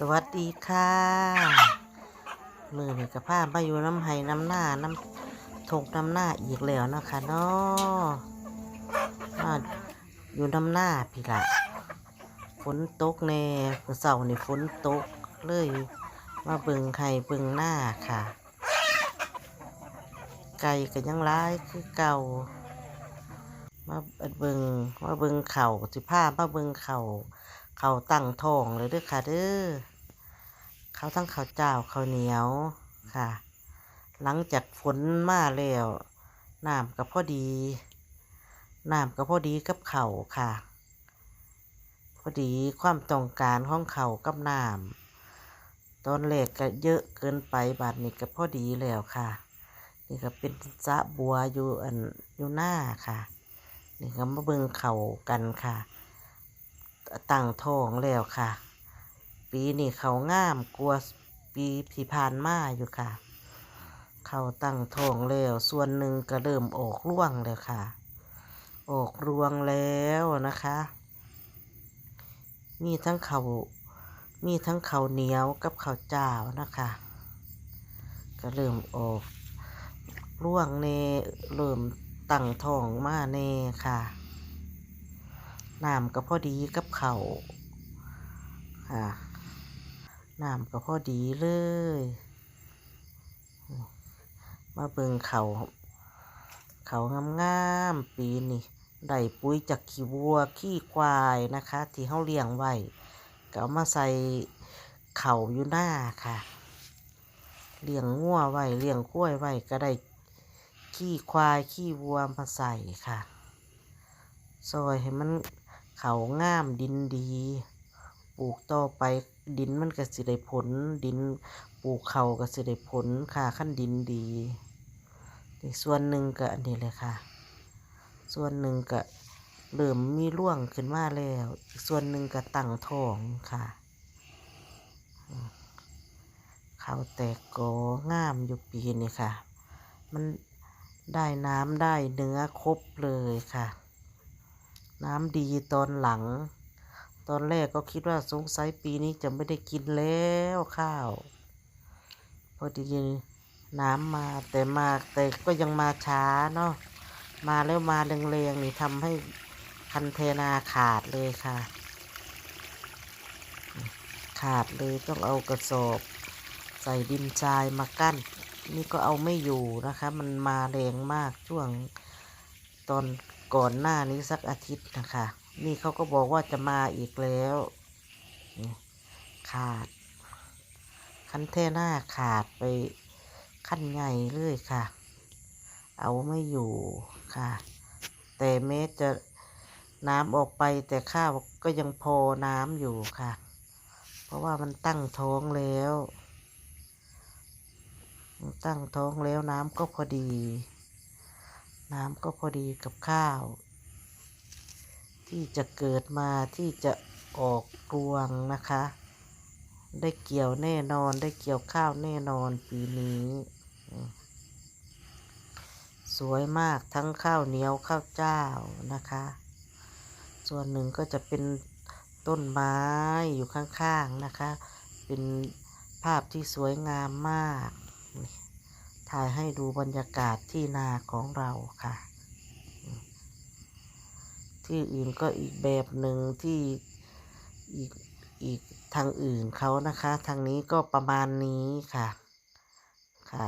สวัสดีค่ะมือนี่กับผ้ามาอยู่น้ำไห้น้ำหน้าน้ำทงน้ำหน้าอีกแล้วนะคะเนาะมาอยู่น้ำหน้าพี่ละฝนตกแน่เสาร์นี่ฝนตกเลย มาเบิงไข่เบิงหน้าค่ะ ไก่ก็ยังร้ายคือเก่า มาเบิงมาเบิงเข่าสิผ้ามาเบิงเข่า เขาตั้งท้องเลยเด้อค่ะเด้อเขาทั้งข้าวเจ้าข้าวเหนียวค่ะ หลังจากฝนมาแล้วน้ำก็พอดีน้ำก็พอดีกับเขาค่ะ พอดีความต้องการของเขากับน้ำตอนแรกก็เยอะเกินไปบาดนี้ก็พอดีแล้วค่ะนี่ก็เป็นสะบัวอยู่อันอยู่หน้าค่ะ นี่ก็มาเบิ่งเขากันค่ะ ตั้งท้องแล้วค่ะ ปีนี้เขางามกลัวปีที่ผ่านมาอยู่ค่ะ เขาตั้งท้องแล้ว ส่วนหนึ่งก็เริ่มออกร่วงแล้วค่ะ ออกรวงแล้วนะคะ มีทั้งเขามีทั้งเขาเหนียวกับเขาเจ้านะคะ ก็เริ่มออกร่วงเนเริ่มตั้งท้องมาเนค่ะ น้ำก็พอดีกับเขาค่ะน้ำก็พอดีเลย มาเบิ่งเขา เขางามๆปีนี้ได้ปุ๋ยจากขี้วัวขี้ควายนะคะ ที่เขาเลี้ยงไว้ก็เอามาใส่เข่าอยู่หน้าค่ะ เลี้ยงงัวไว้เลี้ยงกล้วยไว้ก็ได้ขี้ควายขี้วัวมาใส่ค่ะซอยให้มัน เขางามดินดี ปลูกต่อไปดินมันก็สิได้ผล ดินปลูกเขาก็สิได้ผลค่ะขั้นดินดีอีกส่วนหนึ่งก็อันนี้เลยค่ะ ส่วนหนึ่งก็เริ่มมีร่วงขึ้นมาแล้ว อีกส่วนหนึ่งก็ตั้งท้องค่ะ เขาแตกกองามอยู่ปีนี้ค่ะ มันได้น้ำได้เนื้อครบเลยค่ะ น้ำดีตอนหลัง ตอนแรกก็คิดว่าสงสัยปีนี้จะไม่ได้กินแล้วข้าว พอดีน้ำมาแต่มาแต่ก็ยังมาช้าเนาะมาแล้วมาแรงๆนี่ทำให้คันเทนาขาดเลยค่ะ ขาดเลยต้องเอากระสอบ ใส่ดินทรายมากั้น นี่ก็เอาไม่อยู่นะคะ มันมาแรงมากช่วงตอน ก่อนหน้านี้สักอาทิตย์นะคะ นี่เขาก็บอกว่าจะมาอีกแล้วขาด คันเทหน้าขาดไปขั้นใหญ่เลยค่ะ เอาไม่อยู่ค่ะ แต่แม้จะน้ำออกไปแต่ข้าวก็ยังพอน้ำอยู่ค่ะ เพราะว่ามันตั้งท้องแล้ว ตั้งท้องแล้วน้ำก็พอดี น้ำก็พอดีกับข้าว ที่จะเกิดมาที่จะออกรวงนะคะ ได้เกี่ยวแน่นอนได้เกี่ยวข้าวแน่นอนปีนี้ สวยมากทั้งข้าวเหนียวข้าวเจ้านะคะ ส่วนหนึ่งก็จะเป็นต้นไม้อยู่ข้างๆนะคะ เป็นภาพที่สวยงามมากนี่ ถ่ายให้ดูบรรยากาศที่นาของเราค่ะ ที่อื่นก็อีกแบบหนึ่งที่อีกอีกทางอื่นเขานะคะ ทางนี้ก็ประมาณนี้ค่ะ